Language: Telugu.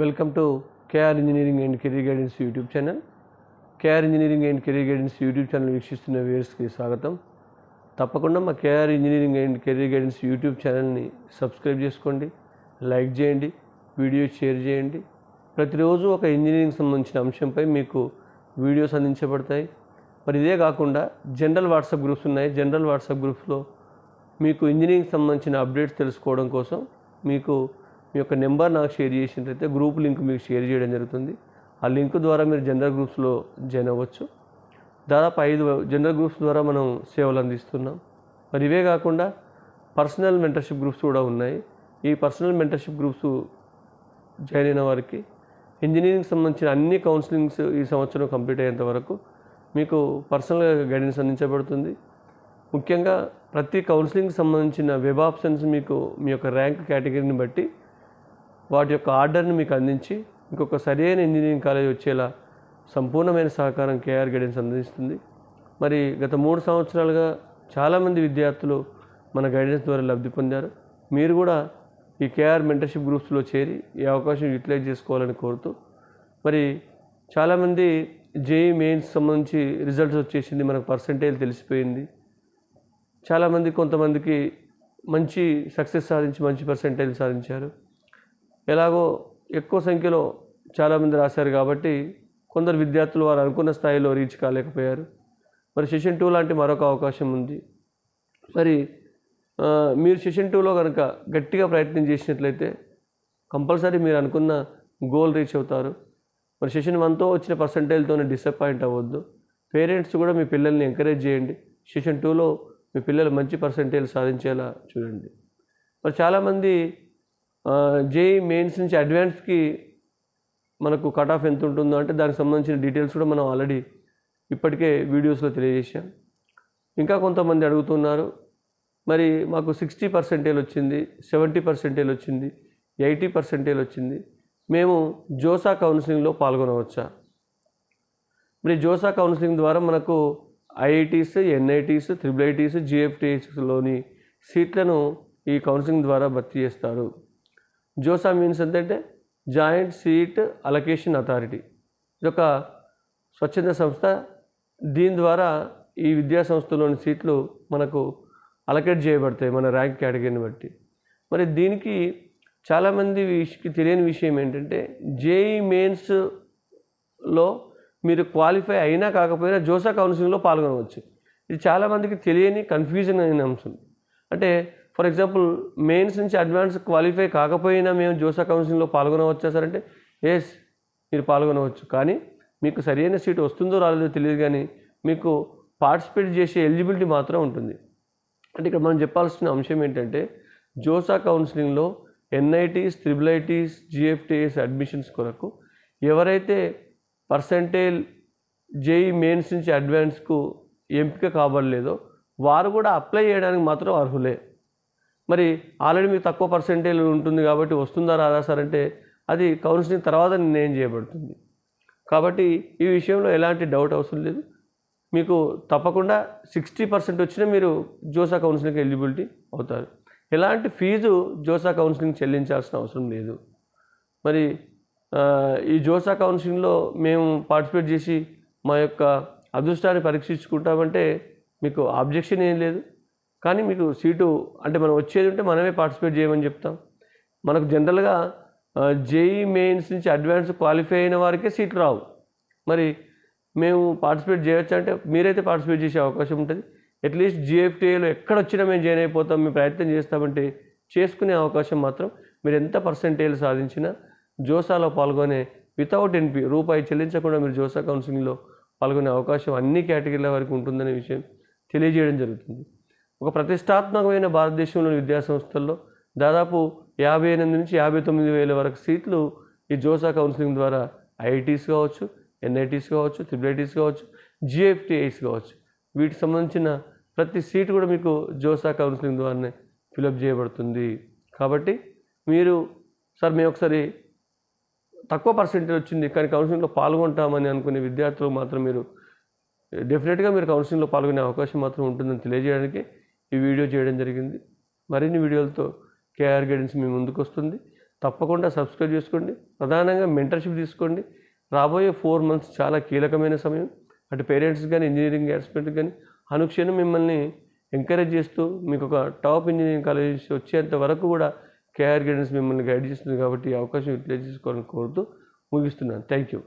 Welcome to KR engineering and career guidance YouTube channel KR engineering and career guidance YouTube channel వీక్షిస్తున్న వ్యూయర్స్కి స్వాగతం. తప్పకుండా మా KR engineering and career guidance YouTube ఛానల్ని సబ్స్క్రైబ్ చేసుకోండి లైక్ చేయండి వీడియో షేర్ చేయండి. ప్రతిరోజు ఒక ఇంజనీరింగ్ సంబంధించిన అంశంపై మీకు వీడియోస్ అందించబడతాయి. మరి ఇదే కాకుండా జనరల్ వాట్సాప్ గ్రూప్స్ ఉన్నాయి. జనరల్ వాట్సాప్ గ్రూప్స్లో మీకు ఇంజనీరింగ్ సంబంధించిన అప్డేట్స్ తెలుసుకోవడం కోసం మీకు మీ యొక్క నెంబర్ నాకు షేర్ చేసినట్లయితే గ్రూప్ లింక్ మీకు షేర్ చేయడం జరుగుతుంది. ఆ లింక్ ద్వారా మీరు జనరల్ గ్రూప్స్లో జాయిన్ అవ్వచ్చు. దాదాపు ఐదు జనరల్ గ్రూప్స్ ద్వారా మనం సేవలు అందిస్తున్నాం. మరి ఇవే కాకుండా పర్సనల్ మెంటర్షిప్ గ్రూప్స్ కూడా ఉన్నాయి. ఈ పర్సనల్ మెంటర్షిప్ గ్రూప్స్ జాయిన్ అయిన వారికి ఇంజనీరింగ్ సంబంధించిన అన్ని కౌన్సిలింగ్స్ ఈ సంవత్సరం కంప్లీట్ అయ్యేంత వరకు మీకు పర్సనల్గా గైడెన్స్ అందించబడుతుంది. ముఖ్యంగా ప్రతి కౌన్సిలింగ్ సంబంధించిన వెబ్ ఆప్షన్స్ మీకు మీ యొక్క ర్యాంక్ కేటగిరీని బట్టి వాటి యొక్క ఆర్డర్ని మీకు అందించి ఇంకొక సరైన ఇంజనీరింగ్ కాలేజ్ వచ్చేలా సంపూర్ణమైన సహకారం కేఆర్ గైడెన్స్ అందిస్తుంది. మరి గత మూడు సంవత్సరాలుగా చాలామంది విద్యార్థులు మన గైడెన్స్ ద్వారా లబ్ధి పొందారు. మీరు కూడా ఈ కేఆర్ మెంటర్షిప్ గ్రూప్స్లో చేరి ఈ అవకాశం యూటిలైజ్ చేసుకోవాలని కోరుతూ మరి చాలామంది జేఈ మెయిన్స్ సంబంధించి రిజల్ట్స్ వచ్చేసింది మనకు పర్సంటేజ్ తెలిసిపోయింది. చాలామంది కొంతమందికి మంచి సక్సెస్ సాధించి మంచి పర్సంటేజ్ సాధించారు. ఎలాగో ఎక్కువ సంఖ్యలో చాలామంది రాశారు కాబట్టి కొందరు విద్యార్థులు వారు అనుకున్న స్థాయిలో రీచ్ కాలేకపోయారు. మరి సెషన్ టూ లాంటి మరొక అవకాశం ఉంది. మరి మీరు సెషన్ టూలో కనుక గట్టిగా ప్రయత్నం చేసినట్లయితే కంపల్సరీ మీరు అనుకున్న గోల్ రీచ్ అవుతారు. మరి సెషన్ వన్తో వచ్చిన పర్సంటేజ్తోనే డిసప్పాయింట్ అవ్వద్దు. పేరెంట్స్ కూడా మీ పిల్లల్ని ఎంకరేజ్ చేయండి. సెషన్ టూలో మీ పిల్లలు మంచి పర్సంటేజ్ సాధించేలా చూడండి. మరి చాలామంది జేఈ మెయిన్స్ నుంచి అడ్వాన్స్కి మనకు కట్ ఆఫ్ ఎంత ఉంటుందో అంటే దానికి సంబంధించిన డీటెయిల్స్ కూడా మనం ఆల్రెడీ ఇప్పటికే వీడియోస్లో తెలియజేశాం. ఇంకా కొంతమంది అడుగుతున్నారు మరి మాకు సిక్స్టీ పర్సెంటేజ్ వచ్చింది సెవెంటీ పర్సెంటేజ్ వచ్చింది ఎయిటీ పర్సెంటేజ్ వచ్చింది మేము జోసా కౌన్సిలింగ్లో పాల్గొనవచ్చా? మరి జోసా కౌన్సిలింగ్ ద్వారా మనకు ఐఐటీస్ ఎన్ఐటీస్ త్రిబుల్ ఐటీస్ జిఎఫ్టీఎస్లోని సీట్లను ఈ కౌన్సిలింగ్ ద్వారా భర్తీ చేస్తారు. జోసా మీన్స్ ఏంటంటే జాయింట్ సీట్ అలొకేషన్ అథారిటీ. ఇదొక స్వచ్ఛంద సంస్థ. దీని ద్వారా ఈ విద్యా సంస్థలోని సీట్లు మనకు అలకేట్ చేయబడతాయి మన ర్యాంక్ కేటగిరీని బట్టి. మరి దీనికి చాలామంది విషయకి తెలియని విషయం ఏంటంటే జేఈ మెయిన్స్లో మీరు క్వాలిఫై అయినా కాకపోయినా జోసా కౌన్సిలింగ్లో పాల్గొనవచ్చు. ఇది చాలామందికి తెలియని కన్ఫ్యూజన్ అయిన అంశం. అంటే ఫర్ ఎగ్జాంపుల్ మెయిన్స్ నుంచి అడ్వాన్స్ క్వాలిఫై కాకపోయినా మేము జోసా కౌన్సిలింగ్లో పాల్గొనవచ్చా సార్ అంటే ఎస్ మీరు పాల్గొనవచ్చు. కానీ మీకు సరైన సీట్ వస్తుందో రాలేదో తెలియదు కానీ మీకు పార్టిసిపేట్ చేసే ఎలిజిబిలిటీ మాత్రం ఉంటుంది. అంటే ఇక్కడ మనం చెప్పాల్సిన అంశం ఏంటంటే జోసా కౌన్సిలింగ్లో NITs triple ITs GFTIs admissions కొరకు ఎవరైతే పర్సంటేజ్ జేఈ మెయిన్స్ నుంచి అడ్వాన్స్కు ఎంపిక కాబడలేదో వారు కూడా అప్లై చేయడానికి మాత్రం అర్హులే. మరి ఆల్రెడీ మీకు తక్కువ పర్సెంటేజ్ ఉంటుంది కాబట్టి వస్తుందా రాదా సార్ అంటే అది కౌన్సిలింగ్ తర్వాత నిర్ణయం చేయబడుతుంది. కాబట్టి ఈ విషయంలో ఎలాంటి డౌట్ అవసరం లేదు. మీకు తప్పకుండా సిక్స్టీ పర్సెంట్ వచ్చినా మీరు జోసా కౌన్సిలింగ్కి ఎలిజిబిలిటీ అవుతారు. ఎలాంటి ఫీజు జోసా కౌన్సిలింగ్ చెల్లించాల్సిన అవసరం లేదు. మరి ఈ జోసా కౌన్సిలింగ్లో మేము పార్టిసిపేట్ చేసి మా యొక్క అదృష్టాన్ని పరీక్షించుకుంటామంటే మీకు ఆబ్జెక్షన్ ఏం లేదు. కానీ మీకు సీటు అంటే మనం వచ్చేది ఉంటే మనమే పార్టిసిపేట్ చేయమని చెప్తాం. మనకు జనరల్గా జేఈ మెయిన్స్ నుంచి అడ్వాన్స్ క్వాలిఫై అయిన వారికే సీట్లు రావు. మరి మేము పార్టిసిపేట్ చేయొచ్చు అంటే మీరైతే పార్టిసిపేట్ చేసే అవకాశం ఉంటుంది. అట్లీస్ట్ జిఎఫ్టీఏలో ఎక్కడ వచ్చినా మేము జాయిన్ అయిపోతాం మేము ప్రయత్నం చేస్తామంటే చేసుకునే అవకాశం మాత్రం మీరు ఎంత పర్సెంటేజ్ సాధించినా జోసాలో పాల్గొనే వితౌట్ ఎన్పి రూపాయి చెల్లించకుండా మీరు జోసా కౌన్సిలింగ్లో పాల్గొనే అవకాశం అన్ని కేటగిరీల వరకు ఉంటుందనే విషయం తెలియజేయడం జరుగుతుంది. ఒక ప్రతిష్టాత్మకమైన భారతదేశంలోని విద్యాసంస్థల్లో దాదాపు యాభై ఎనిమిది నుంచి యాభై తొమ్మిది వేల వరకు సీట్లు ఈ జోసా కౌన్సిలింగ్ ద్వారా ఐఐటీస్ కావచ్చు ఎన్ఐటీస్ కావచ్చు త్రిబిల్ఐటీస్ కావచ్చు జిఎఫ్టీఐస్ కావచ్చు. వీటికి సంబంధించిన ప్రతి సీటు కూడా మీకు జోసా కౌన్సిలింగ్ ద్వారానే ఫిలప్ చేయబడుతుంది. కాబట్టి మీరు సార్ మేము ఒకసారి తక్కువ పర్సెంటేజ్ వచ్చింది కానీ కౌన్సిలింగ్లో పాల్గొంటామని అనుకునే విద్యార్థులు మాత్రం మీరు డెఫినెట్గా మీరు కౌన్సిలింగ్లో పాల్గొనే అవకాశం మాత్రం ఉంటుందని తెలియజేయడానికి ఈ వీడియో చేయడం జరిగింది. మరిన్ని వీడియోలతో కేఆర్ గైడెన్స్ మీ ముందుకు వస్తుంది. తప్పకుండా సబ్స్క్రైబ్ చేసుకోండి. ప్రధానంగా మెంటర్షిప్ తీసుకోండి. రాబోయే ఫోర్ మంత్స్ చాలా కీలకమైన సమయం. అటు పేరెంట్స్ కానీ ఇంజనీరింగ్ ఆస్పిరెంట్ కానీ అనుక్షణం మిమ్మల్ని ఎంకరేజ్ చేస్తూ మీకు ఒక టాప్ ఇంజనీరింగ్ కాలేజ్ వచ్చేంత వరకు కూడా కేఆర్ గైడెన్స్ మిమ్మల్ని గైడ్ చేస్తుంది కాబట్టి ఈ అవకాశం యూటిలైజ్ చేసుకోవాలని కోరుతూ ముగిస్తున్నాను. Thank you